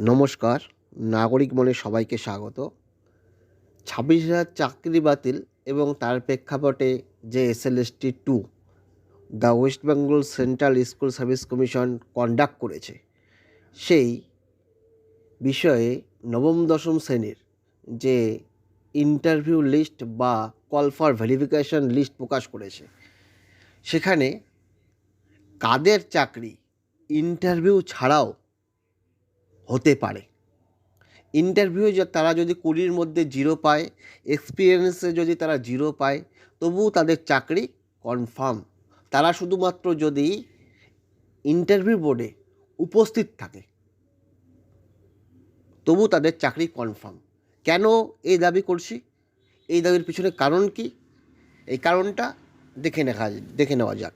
নমস্কার। নাগরিক মনে সবাইকে স্বাগত। ছাব্বিশ হাজার চাকরি বাতিল এবং তার প্রেক্ষাপটে যে S L S T to the West Bengal Central School Service Commission conduct করেছে, সেই বিষয়ে নবম, দশম শ্রেণির যে ইন্টারভিউ লিস্ট বা কল ফর ভেরিফিকেশন লিস্ট প্রকাশ করেছে, সেখানে কাদের চাকরি, ইন্টারভিউ ছাড়াও হতে পারে। ইন্টারভিউ তারা যদি কুড়ির মধ্যে জিরো পায় এক্সপিরিয়েন্সে যদি তারা জিরো পায়, তবুও তাদের চাকরি কনফার্ম তারা শুধুমাত্র যদি ইন্টারভিউ বোর্ডে উপস্থিত থাকে তবু তাদের চাকরি কনফার্ম কেন এই দাবি করছি? এই দাবির পিছনে কারণ কি? এই কারণটা দেখে নেওয়া দেখে নেওয়া যাক।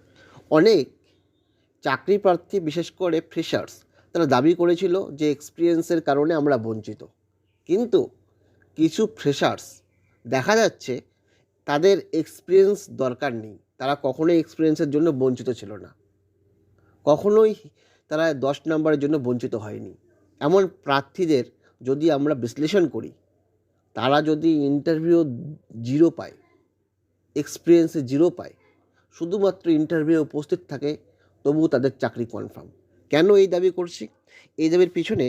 অনেক চাকরি প্রার্থী, বিশেষ করে ফ্রেশার্স তারা দাবি করেছিল যে এক্সপিরিয়েন্সের কারণে আমরা বঞ্চিত। কিন্তু কিছু ফ্রেশার্স দেখা যাচ্ছে তাদের এক্সপিরিয়েন্স দরকার নেই। তারা কখনোই এক্সপিরিয়েন্সের জন্য বঞ্চিত ছিল না। কখনোই তারা দশ নম্বরের জন্য বঞ্চিত হয়নি। এমন প্রার্থীদের যদি আমরা বিশ্লেষণ করি, তারা যদি ইন্টারভিউ জিরো পায় এক্সপিরিয়েন্সে জিরো পায়, শুধুমাত্র ইন্টারভিউ উপস্থিত থাকে তবু তাদের চাকরি কনফার্ম কেন এই দাবি করছি? এই দাবির পিছনে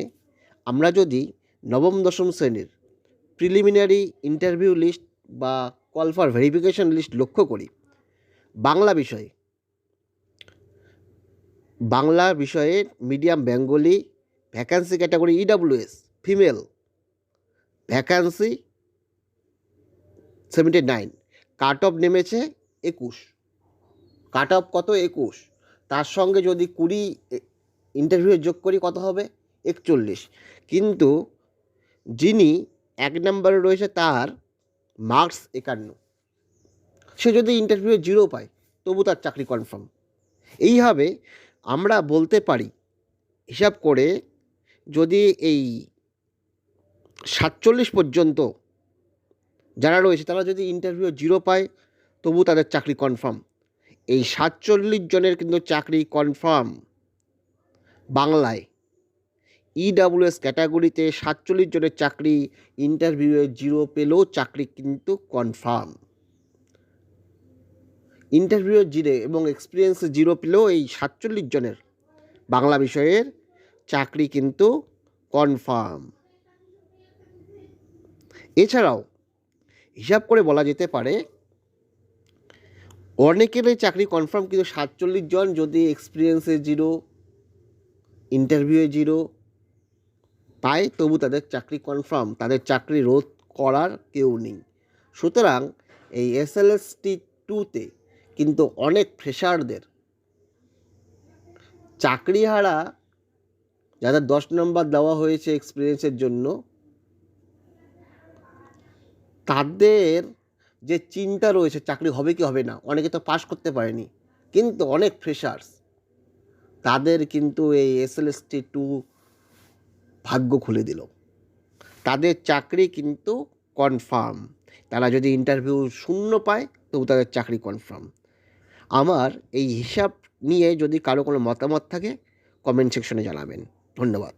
আমরা যদি নবম, দশম শ্রেণির প্রিলিমিনারি ইন্টারভিউ লিস্ট বা কল ফর ভেরিফিকেশন লিস্ট লক্ষ্য করি, বাংলা বিষয়ে বাংলা বিষয়ে medium Bengali vacancy category EWS female vacancy seventy nine cut off নেমেছে একুশ। কাট অফ কত? একুশ। তার সঙ্গে যদি কুড়ি ইন্টারভিউ যোগ করি কত হবে? একচল্লিশ। কিন্তু যিনি এক নম্বরে রয়েছে তার মার্কস একান্ন। সে যদি ইন্টারভিউ জিরো পায়, তবু তার চাকরি কনফার্ম এইভাবে আমরা বলতে পারি, হিসাব করে যদি এই সাতচল্লিশ পর্যন্ত যারা রয়েছে, তারা যদি ইন্টারভিউ জিরো পায়, তবু তাদের চাকরি কনফার্ম এই সাতচল্লিশ জনের কিন্তু চাকরি কনফার্ম বাংলায়। ইডাব্লিউএস ক্যাটাগরিতে সাতচল্লিশ জনের চাকরি ইন্টারভিউয়ে জিরো পেলেও চাকরি কিন্তু কনফার্ম ইন্টারভিউ জিরো এবং এক্সপিরিয়েন্সে জিরো পেলেও এই সাতচল্লিশ জনের বাংলা বিষয়ের চাকরি কিন্তু কনফার্ম এছাড়াও হিসাব করে বলা যেতে পারে, অনেকেরই চাকরি কনফার্ম কিন্তু সাতচল্লিশ জন যদি এক্সপিরিয়েন্সে জিরো ইন্টারভিউয়ে জিরো পায়, তবু তাদের চাকরি কনফার্ম তাদের চাকরি রোধ করার কেউ নেই। সুতরাং এই এসএলএসটি টুতে কিন্তু অনেক ফ্রেশারদের চাকরি হারা, যাদের দশ নম্বর দেওয়া হয়েছে এক্সপিরিয়েন্সের জন্য, তাদের যে চিন্তা রয়েছে, চাকরি হবে কি হবে না, অনেকে তো পাশ করতে পারেনি, কিন্তু অনেক ফ্রেশার্স তাদের কিন্তু এই এসএলএসটি টু ভাগ্য খুলে দিল। তাদের চাকরি কিন্তু কনফার্ম তারা যদি ইন্টারভিউ শূন্য পায়, তবু তাদের চাকরি কনফার্ম আমার এই হিসাব নিয়ে যদি কারও কোনো মতামত থাকে কমেন্ট সেকশনে জানাবেন। ধন্যবাদ।